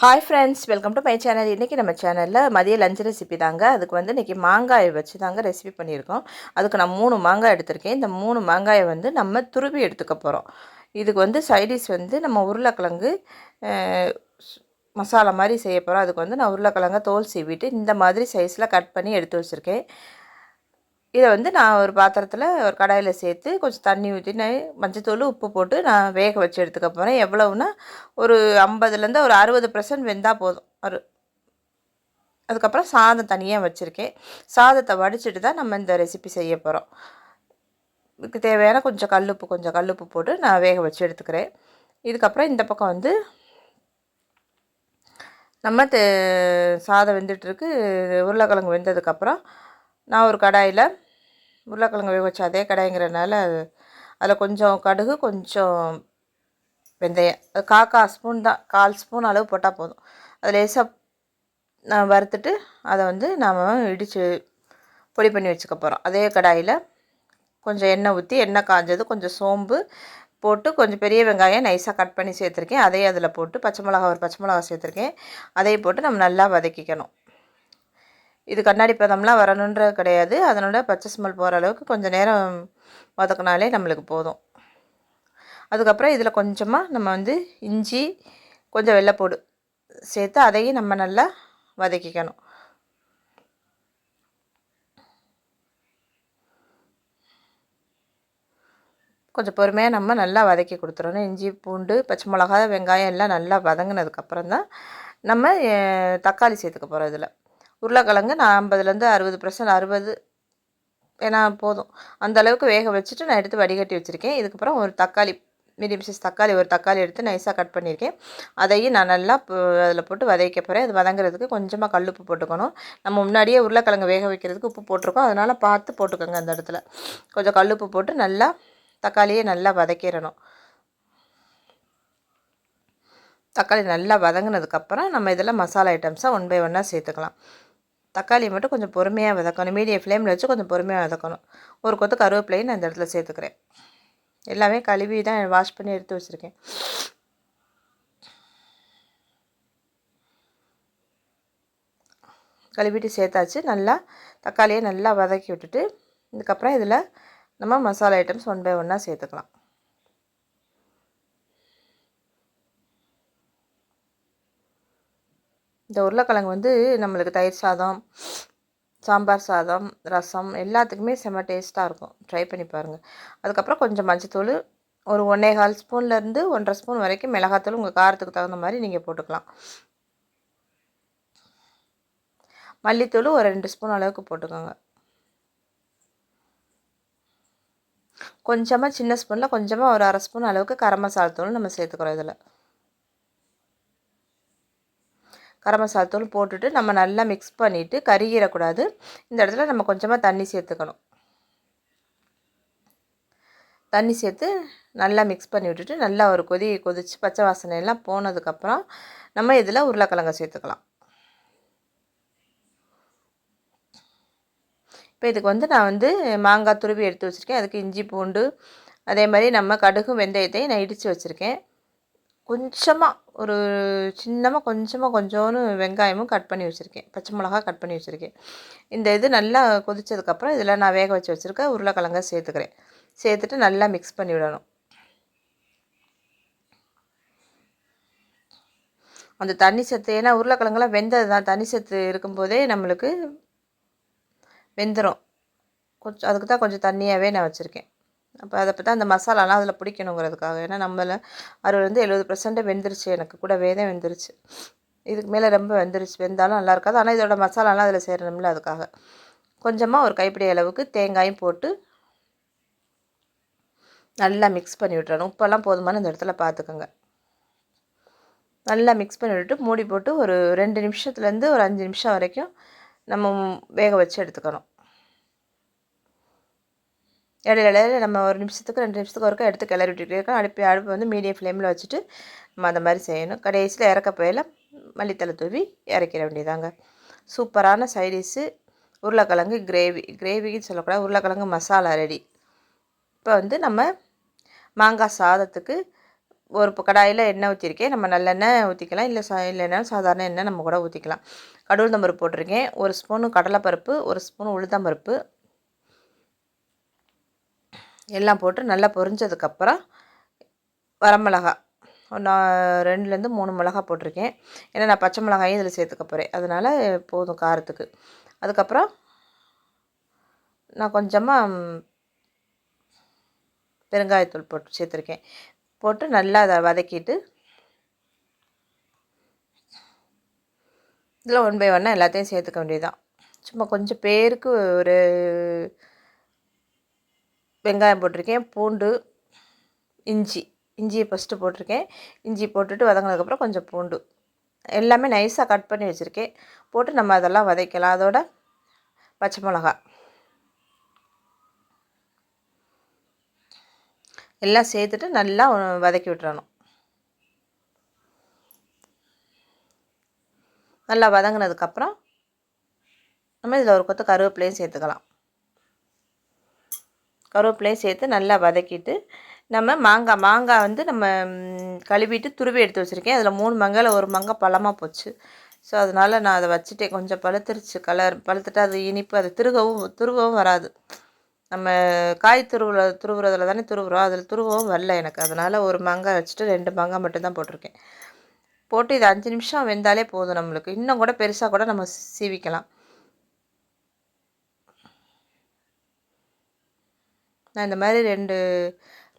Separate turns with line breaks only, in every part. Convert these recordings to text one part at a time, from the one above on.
Hi friends welcome to my channel இன்றைக்கி நம்ம சேனலில் மதிய லஞ்ச் ரெசிபி தாங்க. அதுக்கு வந்து இன்றைக்கி மாங்காயை வச்சு தாங்க ரெசிபி பண்ணியிருக்கோம். அதுக்கு நான் மூணு மாங்காய் எடுத்திருக்கேன். இந்த மூணு மாங்காயை வந்து நம்ம துருவி எடுத்துக்க போகிறோம் இதுக்கு வந்து சைடிஷ் வந்து நம்ம உருளைக்கிழங்கு மசாலா மாதிரி செய்ய போகிறோம் அதுக்கு வந்து நான் உருளைக்கிழங்க தோல் சீவிட்டு இந்த மாதிரி சைஸில் கட் பண்ணி எடுத்து வச்சுருக்கேன். இதை வந்து நான் ஒரு பாத்திரத்தில் ஒரு கடாயில் சேர்த்து கொஞ்சம் தண்ணி ஊற்றி நான் மஞ்சத்தூள் உப்பு போட்டு நான் வேக வச்சு எடுத்துக்க போகிறேன் எவ்வளவுனா ஒரு ஐம்பதுலேருந்து ஒரு அறுபது பர்சன்ட் வெந்தால் போதும். ஒரு அதுக்கப்புறம் சாதம் தனியாக வச்சுருக்கேன். சாதத்தை வடிச்சிட்டு தான் நம்ம இந்த ரெசிபி செய்ய போகிறோம் இதுக்கு தேவையான கொஞ்சம் கல்லுப்பு கொஞ்சம் கல்லுப்பு போட்டு நான் வேக வச்சு எடுத்துக்கிறேன். இதுக்கப்புறம் இந்த பக்கம் வந்து நம்ம தே சாதம் வெந்துட்டுருக்கு உருளைக்கிழங்கு வெந்ததுக்கப்புறம் நான் ஒரு கடாயில் உருளைக்கிழங்கு வேக வச்ச அதே கடாய்ங்கிறனால அதில் கொஞ்சம் கடுகு கொஞ்சம் வெந்தயம். அது காக்கா ஸ்பூன் தான். கால் ஸ்பூன் அளவு போட்டால் போதும். அது லேசாக நான் வறுத்துட்டு அதை வந்து நாம் இடித்து பொடி பண்ணி வச்சுக்க போகிறோம். அதே கடாயில் கொஞ்சம் எண்ணெய் ஊற்றி எண்ணெய் காஞ்சது கொஞ்சம் சோம்பு போட்டு கொஞ்சம் பெரிய வெங்காயம் நைஸாக கட் பண்ணி சேர்த்துருக்கேன். அதையும் அதில் போட்டு பச்சை மிளகா ஒரு பச்சை மிளகா சேர்த்துருக்கேன். அதையும் போட்டு நம்ம நல்லா வதக்கிக்கணும். இது கண்ணாடி பதம்லாம் வரணுன்றது கிடையாது. அதனோட பச்சை ஸ்மெல் போகிற அளவுக்கு கொஞ்சம் நேரம் வதக்கினாலே நம்மளுக்கு போதும். அதுக்கப்புறம் இதில் கொஞ்சமாக நம்ம வந்து இஞ்சி கொஞ்சம் வெள்ளைப்பூடு சேர்த்து அதையும் நம்ம நல்லா வதக்கிக்கணும். கொஞ்சம் பொறுமையாக நம்ம நல்லா வதக்கி கொடுத்துடணும். இஞ்சி பூண்டு பச்சை மிளகா வெங்காயம் எல்லாம் நல்லா வதங்கினதுக்கப்புறம் தான் நம்ம தக்காளி சேர்த்துக்க போகிறோம் இதில். உருளைக்கிழங்கு நான் ஐம்பதுலேருந்து அறுபது பர்சன்ட் அறுபது. ஏன்னா போதும். அந்த அளவுக்கு வேக வச்சுட்டு நான் எடுத்து வடிகட்டி வச்சுருக்கேன். இதுக்கப்புறம் ஒரு தக்காளி மீடியம் சைஸ் தக்காளி ஒரு தக்காளி எடுத்து நைஸாக கட் பண்ணியிருக்கேன். அதையும் நான் நல்லா அதில் போட்டு வதக்க போகிறேன் அது வதங்குறதுக்கு கொஞ்சமாக கல்லுப்பு போட்டுக்கணும். நம்ம முன்னாடியே உருளைக்கிழங்கு வேக வைக்கிறதுக்கு உப்பு போட்டிருக்கோம். அதனால் பார்த்து போட்டுக்கோங்க அந்த இடத்துல. கொஞ்சம் கல்லுப்பு போட்டு நல்லா தக்காளியை நல்லா வதக்கிடணும். தக்காளி நல்லா வதங்கினதுக்கப்புறம் நம்ம இதில் மசாலா ஐட்டம்ஸாக ஒன் பை ஒன்னாக சேர்த்துக்கலாம். தக்காளியை மட்டும் கொஞ்சம் பொறுமையாக வதக்கணும். மீடியம் ஃப்ளேமில் வச்சு கொஞ்சம் பொறுமையாக வதக்கணும். ஒரு கொத்து கருவேப்பிலையும் நான் இந்த இடத்துல சேர்த்துக்கிறேன். எல்லாமே கழுவி தான் வாஷ் பண்ணி எடுத்து வச்சுருக்கேன். கழுவிட்டு சேர்த்தாச்சு. நல்லா தக்காளியை நல்லா வதக்கி விட்டுட்டு இதுக்கப்புறம் இதில் நம்ம மசாலா ஐட்டம்ஸ் ஒன் பை ஒன்னாக சேர்த்துக்கலாம். இந்த உருளைக்கிழங்கு வந்து நம்மளுக்கு தயிர் சாதம் சாம்பார் சாதம் ரசம் எல்லாத்துக்குமே செம்ம டேஸ்ட்டாக இருக்கும். ட்ரை பண்ணி பாருங்கள் அதுக்கப்புறம் கொஞ்சம் மஞ்சத்தூள் ஒரு ஒன்றே கால் ஸ்பூன்லேருந்து ஒன்றரை ஸ்பூன் வரைக்கும் மிளகாத்தூள் உங்கள் காரத்துக்கு தகுந்த மாதிரி நீங்கள் போட்டுக்கலாம். மல்லித்தூள் ஒரு ரெண்டு ஸ்பூன் அளவுக்கு போட்டுக்கோங்க. கொஞ்சமாக சின்ன ஸ்பூனில் கொஞ்சமாக ஒரு அரை ஸ்பூன் அளவுக்கு கரம் மசாலா தூள் நம்ம சேர்த்துக்கிறோம் இதில். கரம் மசாலா தூள் போட்டுட்டு நம்ம நல்லா மிக்ஸ் பண்ணிவிட்டு கருகிடக்கூடாது. இந்த இடத்துல நம்ம கொஞ்சமாக தண்ணி சேர்த்துக்கணும். தண்ணி சேர்த்து நல்லா மிக்ஸ் பண்ணி விட்டுட்டு நல்லா ஒரு கொதி கொதித்து பச்சை வாசனை எல்லாம் போனதுக்கப்புறம் நம்ம இதில் உருளைக்கிழங்க சேர்த்துக்கலாம். இப்போ இதுக்கு வந்து நான் வந்து மாங்காய் துருவி எடுத்து வச்சுருக்கேன். அதுக்கு இஞ்சி பூண்டு அதே மாதிரி நம்ம கடுகு வெந்தயத்தையும் நான் இடித்து வச்சுருக்கேன். கொஞ்சமாக ஒரு சின்னமாக கொஞ்சமாக கொஞ்சோன்னு வெங்காயமும் கட் பண்ணி வச்சுருக்கேன். பச்சை மிளகா கட் பண்ணி வச்சுருக்கேன். இந்த இது நல்லா கொதித்ததுக்கப்புறம் இதில் நான் வேக வச்சு வச்சுருக்க உருளைக்கிழங்க சேர்த்துக்கிறேன். சேர்த்துட்டு நல்லா மிக்ஸ் பண்ணி விடணும். அந்த தண்ணி சத்து ஏன்னா உருளைக்கிழங்குலாம் வெந்தது தான் தண்ணி சத்து இருக்கும்போதே நம்மளுக்கு வெந்துடும் கொஞ்சம் அதுக்கு தான் கொஞ்சம் தண்ணியாகவே நான் வச்சுருக்கேன். அப்போ அதை பற்றி அந்த மசாலாலாம் அதில் பிடிக்கணுங்கிறதுக்காக. ஏன்னா நம்மளை அறுபதுலேருந்து எழுபது பர்சன்ட் வெந்துருச்சு. எனக்கு கூட வேதம் வெந்துருச்சு. இதுக்கு மேலே ரொம்ப வெந்துருச்சு. வெந்தாலும் நல்லா இருக்காது. ஆனால் இதோட மசாலாலாம் அதில் சேரணும்ல அதுக்காக. கொஞ்சமாக ஒரு கைப்பிடி அளவுக்கு தேங்காயும் போட்டு நல்லா மிக்ஸ் பண்ணி விட்டுறணும். உப்பெல்லாம் போதுமான இந்த இடத்துல பார்த்துக்கோங்க நல்லா மிக்ஸ் பண்ணி விட்டுட்டு மூடி போட்டு ஒரு ரெண்டு நிமிஷத்துலேருந்து ஒரு அஞ்சு நிமிஷம் வரைக்கும் நம்ம வேக வச்சு எடுத்துக்கணும். இடையில இடையில நம்ம ஒரு நிமிஷத்துக்கு ரெண்டு நிமிஷத்துக்கு ஒருக்கா எடுத்து கிளறி விட்டுக்கிட்டே இருக்கோம். அடுப்பு அடுப்பு வந்து மீடியம் ஃப்ளேமில் வச்சுட்டு நம்ம அந்த மாதிரி செய்யணும். கடைசியில் இறக்க போயில மல்லித்தலை தூவி இறக்கிற வேண்டியதாங்க. சூப்பரான சைடிஷ்ஷு உருளைக்கிழங்கு கிரேவி. கிரேவின்னு சொல்லக்கூடாது உருளைக்கிழங்கு மசாலா ரெடி இப்போ வந்து நம்ம மாங்காய் சாதத்துக்கு ஒரு கடாயில் எண்ணெய் ஊற்றிருக்கேன் நம்ம நல்லெண்ணெய் ஊற்றிக்கலாம் இல்லை சா இல்லைன்னா சாதாரண எண்ணெய் நம்ம கூட ஊற்றிக்கலாம் கடவுள் தம்பருப்பு போட்டிருக்கேன். ஒரு ஸ்பூனு கடலைப்பருப்பு ஒரு ஸ்பூன் உளுத்தம்பருப்பு எல்லாம் போட்டு நல்லா பொரிஞ்சதுக்கப்புறம் வரமிளகா. நான் ரெண்டுலேருந்து மூணு மிளகா போட்டிருக்கேன். ஏன்னா நான் பச்சை மிளகாயும் இதில் சேர்த்துக்க போகிறேன் அதனால் போதும் காரத்துக்கு. அதுக்கப்புறம் நான் கொஞ்சமாக பெருங்காயத்தூள் போட்டு சேர்த்துருக்கேன். போட்டு நல்லா அதை வதக்கிட்டு இதில் ஒன் பை ஒன்னாக எல்லாத்தையும் சேர்த்துக்க வேண்டியதுதான். சும்மா கொஞ்சம் பேருக்கு ஒரு வெங்காயம் போட்டிருக்கேன் பூண்டு இஞ்சி. இஞ்சியை ஃபஸ்ட்டு போட்டிருக்கேன். இஞ்சி போட்டுட்டு வதங்கினதுக்கப்புறம் கொஞ்சம் பூண்டு. எல்லாமே நைஸாக கட் பண்ணி வச்சுருக்கேன். போட்டு நம்ம அதெல்லாம் வதக்கலாம். அதோட பச்சை மிளகா. எல்லாம் சேர்த்துட்டு நல்லா வதக்கி விட்டுறணும். நல்லா வதங்கினதுக்கப்புறம் நம்ம இதில் ஒரு கொத்து கருவேப்பிலையும் சேர்த்துக்கலாம். கருவேப்பிலையும் சேர்த்து நல்லா வதக்கிட்டு நம்ம மாங்காய் மாங்காய் வந்து நம்ம கழுவிட்டு துருவி எடுத்து வச்சுருக்கேன். அதில் மூணு மங்காயில் ஒரு மங்காய் பழமாக போச்சு. ஸோ அதனால் நான் அதை வச்சுட்டேன். கொஞ்சம் பழுத்துருச்சு கலர் பழுத்துட்டு அது இனிப்பு. அது திருகவும் துருகவும் வராது. நம்ம காய் துருவுல துருவுறதுல தானே துருவுறோம். அதில் துருவவும் வரல எனக்கு. அதனால் ஒரு மாங்காய் வச்சுட்டு ரெண்டு மாங்காய் மட்டும்தான் போட்டிருக்கேன். போட்டு இது அஞ்சு நிமிஷம் வெந்தாலே போதும் நம்மளுக்கு. இன்னும் கூட பெருசாக கூட நம்ம சீவிக்கலாம். நான் இந்த மாதிரி ரெண்டு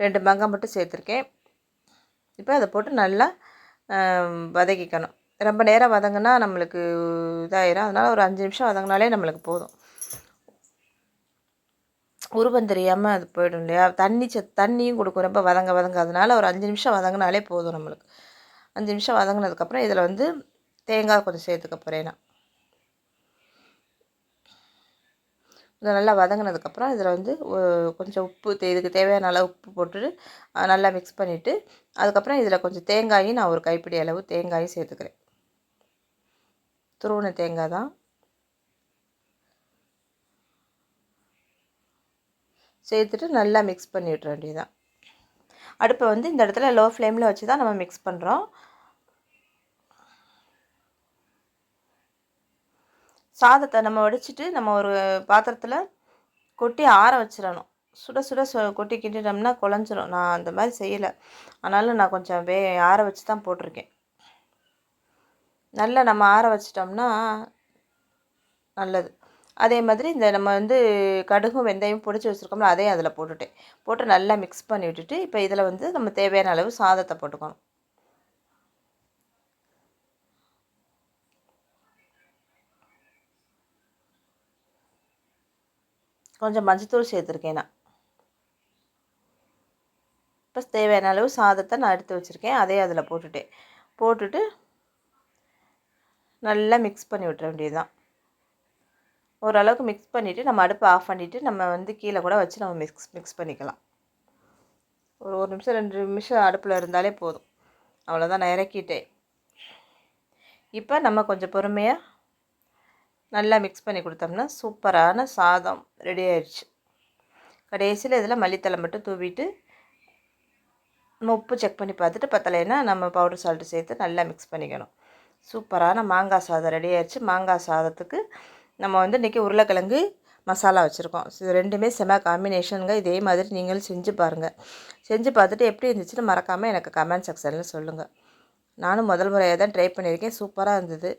ரெண்டு மங்காய் மட்டும் சேர்த்துருக்கேன். இப்போ அதை போட்டு நல்லா வதக்கிக்கணும். ரொம்ப நேரம் வதங்கினா நம்மளுக்கு இதாயிரும். அதனால் ஒரு அஞ்சு நிமிஷம் வதங்கினாலே நம்மளுக்கு போதும். உருவம் தெரியாமல் அது போயிடும் இல்லையா? தண்ணி ச தண்ணியும் கொடுக்கும். ரொம்ப வதங்க வதங்க அதனால் ஒரு அஞ்சு நிமிஷம் வதங்கினாலே போதும் நம்மளுக்கு. அஞ்சு நிமிஷம் வதங்கினதுக்கப்புறம் இதில் வந்து தேங்காய் கொஞ்சம் சேர்த்துக்க போகிறேன் நான். இதை நல்லா வதங்கினதுக்கப்புறம் இதில் வந்து கொஞ்சம் உப்பு இதுக்கு தேவையான அளவு உப்பு போட்டுட்டு நல்லா மிக்ஸ் பண்ணிவிட்டு அதுக்கப்புறம் இதில் கொஞ்சம் தேங்காயும் நான் ஒரு கைப்பிடி அளவு தேங்காயும் சேர்த்துக்கிறேன். துருவன தேங்காய் தான். சேர்த்துட்டு நல்லா மிக்ஸ் பண்ணி விட்ற வேண்டியதான் அடுப்பை வந்து இந்த இடத்துல லோ ஃப்ளேமில் வச்சு தான் நம்ம மிக்ஸ் பண்ணுறோம் சாதத்தை நம்ம வடிச்சிட்டு நம்ம ஒரு பாத்திரத்தில் கொட்டி ஆற வச்சிடணும். சுட சுட சு கொட்டி கிண்டிட்டோம்னா குழஞ்சிரும். நான் அந்த மாதிரி செய்யலை. ஆனாலும் நான் கொஞ்சம் வே ஆற வச்சு தான் போட்டிருக்கேன். நல்லா நம்ம ஆற வச்சிட்டோம்னா நல்லது. அதே மாதிரி இந்த நம்ம வந்து கடுகும் வெந்தயம் பிடிச்சி வச்சுருக்கோம்ல அதையும் அதில் போட்டுட்டேன். போட்டு நல்லா மிக்ஸ் பண்ணி விட்டுட்டு இப்போ இதில் வந்து நம்ம தேவையான அளவு சாதத்தை போட்டுக்கணும். கொஞ்சம் மஞ்சத்தூள் சேர்த்துருக்கேன் நான். இப்போ தேவையான அளவு சாதத்தை நான் எடுத்து வச்சுருக்கேன். அதே அதில் போட்டுட்டேன் போட்டுட்டு நல்லா மிக்ஸ் பண்ணி விட்டுற வேண்டியது தான் ஓரளவுக்கு மிக்ஸ் பண்ணிவிட்டு நம்ம அடுப்பை ஆஃப் பண்ணிவிட்டு நம்ம வந்து கீழே கூட வச்சு நம்ம மிக்ஸ் மிக்ஸ் பண்ணிக்கலாம். ஒரு ஒரு நிமிஷம் ரெண்டு நிமிஷம் அடுப்பில் இருந்தாலே போதும். அவ்வளோதான் நான் இறக்கிட்டேன். இப்போ நம்ம கொஞ்சம் பொறுமையாக நல்லா மிக்ஸ் பண்ணி கொடுத்தோம்னா சூப்பரான சாதம் ரெடி ஆயிடுச்சு. கடைசியில் இதில் மல்லித்தலை மட்டும் தூவிட்டு நம்ம உப்பு செக் பண்ணி பார்த்துட்டு பத்தலைன்னா நம்ம பவுடர் சால்ட்டு சேர்த்து நல்லா மிக்ஸ் பண்ணிக்கணும். சூப்பரான மாங்காய் சாதம் ரெடி ஆயிடுச்சு. மாங்காய் சாதத்துக்கு நம்ம வந்து இன்றைக்கி உருளைக்கிழங்கு மசாலா வச்சுருக்கோம். இது ரெண்டுமே செம காம்பினேஷனுங்க இதே மாதிரி நீங்களும் செஞ்சு பாருங்கள் செஞ்சு பார்த்துட்டு எப்படி இருந்துச்சுன்னு மறக்காமல் எனக்கு கமெண்ட் செக்ஷனில் சொல்லுங்கள் நானும் முதல் முறையாக தான் ட்ரை பண்ணியிருக்கேன். சூப்பராக இருந்தது.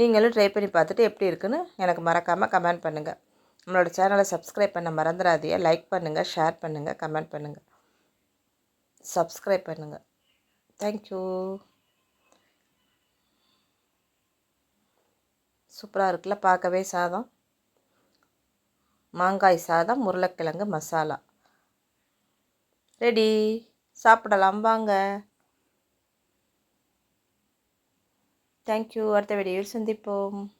நீங்களும் ட்ரை பண்ணி பார்த்துட்டு எப்படி இருக்குன்னு எனக்கு மறக்காமல் கமெண்ட் பண்ணுங்கள் நம்மளோட சேனலை சப்ஸ்கிரைப் பண்ண மறந்துடாதீங்க. லைக் பண்ணுங்கள் ஷேர் பண்ணுங்கள் கமெண்ட் பண்ணுங்கள் சப்ஸ்கிரைப் பண்ணுங்கள் தேங்க்யூ சூப்பராக இருக்குல்ல பார்க்கவே சாதம். மாங்காய் சாதம் உருளைக்கிழங்கு மசாலா. ரெடி சாப்பிடலாம். வாங்க. Thank you. Adutha video il sandhippom. Um,